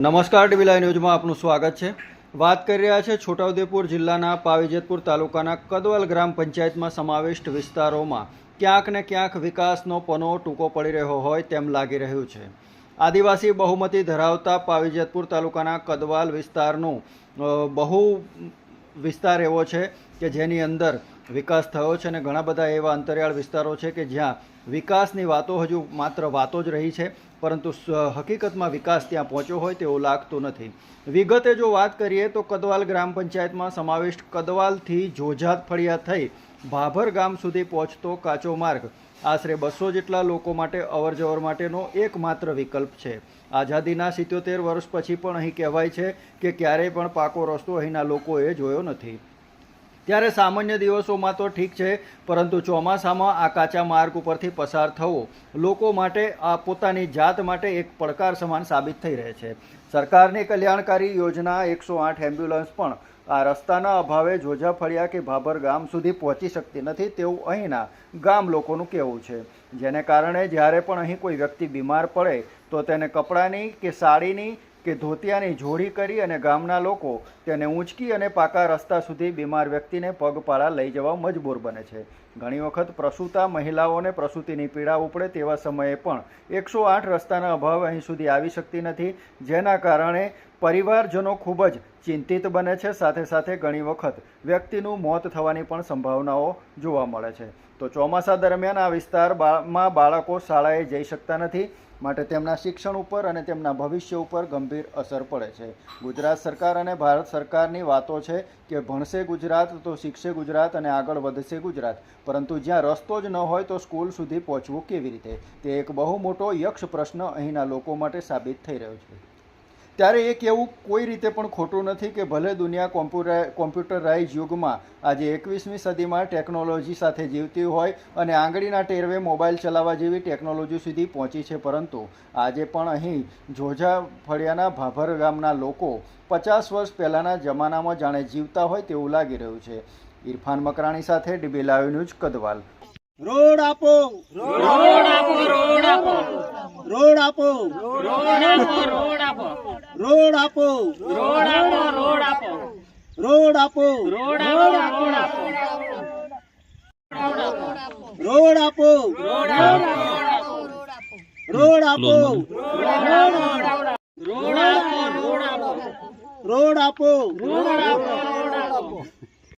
નમસ્કાર ડીવીલાઈ ન્યૂઝમાં આપનું સ્વાગત છે. વાત કરી રહ્યા છે છોટાઉદેપુર જિલ્લાના પાવીજેતપુર તાલુકાના કદવલ ગ્રામ પંચાયતમાં સમાવિષ્ટ વિસ્તારોમાં ક્યાંક ને ક્યાંક વિકાસનો પનો ટૂંકો પડી રહ્યો હોય તેમ લાગી રહ્યું છે. આદિવાસી બહુમતી ધરાવતા પાવીજેતપુર તાલુકાના કદવાલ વિસ્તારનું બહુ વિસ્તાર એવો છે કે જેની અંદર વિકાસ થયો છે અને ઘણા બધા એવા અંતરિયાળ વિસ્તારો છે કે જ્યાં વિકાસની વાતો હજુ માત્ર વાતો જ રહી છે, પરંતુ હકીકતમાં વિકાસ ત્યાં પહોંચ્યો હોય તેવું લાગતું નથી. વિગતે જો વાત કરીએ તો કદવાલ ગ્રામ પંચાયતમાં સમાવિષ્ટ કદવાલથી જોજાત ફળિયા થઈ ભાભર ગામ સુધી પહોંચતો કાચો માર્ગ. આશરે બસો જેટલા લોકો માટે અવરજવર માટેનો એકમાત્ર વિકલ્પ છે. આઝાદીના સિત્યોતેર વર્ષ પછી પણ અહીં કહેવાય છે કે ક્યારેય પણ પાકો રસ્તો અહીંના લોકોએ જોયો નથી. ત્યારે સામાન્ય દિવસોમાં તો ઠીક છે, પરંતુ ચોમાસામાં આ કાચા માર્ગ ઉપરથી પસાર થવો લોકો માટે, આ પોતાની જાત માટે એક પડકાર સમાન સાબિત થઈ રહે છે. સરકારની કલ્યાણકારી યોજના એકસો આઠ એમ્બ્યુલન્સ પણ આ રસ્તાના અભાવે જોજા ફળિયા કે ભાભર ગામ સુધી પહોંચી શકતી નથી તેવું અહીંના ગામ લોકોનું કહેવું છે. જેને કારણે જ્યારે પણ અહીં કોઈ વ્યક્તિ બીમાર પડે, તો તેને કપડાની કે સાડીની કે ધોતિયાની જોડી કરી અને ગામના લોકો તેને ઊંચકી અને પાકા રસ્તા સુધી બીમાર વ્યક્તિને પગપાળા લઈ જવા મજબૂર બને છે. ઘણી વખત પ્રસૂતા મહિલાઓને પ્રસૂતિની પીડા ઉપડે તેવા સમયે પણ એકસો આઠ રસ્તાના અભાવ અહીં સુધી આવી શકતી નથી, જેના કારણે પરિવારજનો ખૂબ જ ચિંતિત બને છે. સાથે સાથે ઘણી વખત વ્યક્તિનું મોત થવાની પણ સંભાવનાઓ જોવા મળે છે. તો ચોમાસા દરમિયાન આ વિસ્તારમાં બાળકો શાળાએ જઈ શકતા નથી, માટે તેમના શિક્ષણ ઉપર અને તેમના ભવિષ્ય ઉપર ગંભીર અસર પડે છે. ગુજરાત સરકાર અને ભારત સરકારની વાતો છે કે ભણશે ગુજરાત તો શીખશે ગુજરાત અને આગળ વધશે ગુજરાત. પરંતુ જ્યાં રસ્તો જ ન હોય તો સ્કૂલ સુધી પહોંચવું કેવી રીતે? તે એક બહુ મોટો યક્ષ પ્રશ્ન અહીંના લોકો માટે સાબિત થઈ રહ્યો છે. ત્યારે એક એવું કોઈ રીતે પણ ખોટું નથી કે ભલે દુનિયા કોમ્પ્યુટર કોમ્પ્યુટરાઇઝ યુગમાં આજે એકવીસમી સદીમાં ટેકનોલોજી સાથે જીવતી હોય અને આંગળીના ટેરવે મોબાઈલ ચલાવવા જેવી ટેકનોલોજી સુધી પહોંચી છે, પરંતુ આજે પણ અહીં જોજા ફળિયાના ભાભર ગામના લોકો પચાસ વર્ષ પહેલાંના જમાનામાં જાણે જીવતા હોય તેવું લાગી રહ્યું છે. ઇરફાન મકરાણી સાથે DB live news Kadwal. Road આપો રોડ આપો રોડ આપો રોડ આપો રોડ આપો રોડ આપો રોડ આપો રોડ આપો રોડ આપો રોડ આપો રોડ આપો રોડ આપો રોડ આપો રોડ આપો રોડ આપો રોડ આપો રોડ આપો રોડ આપો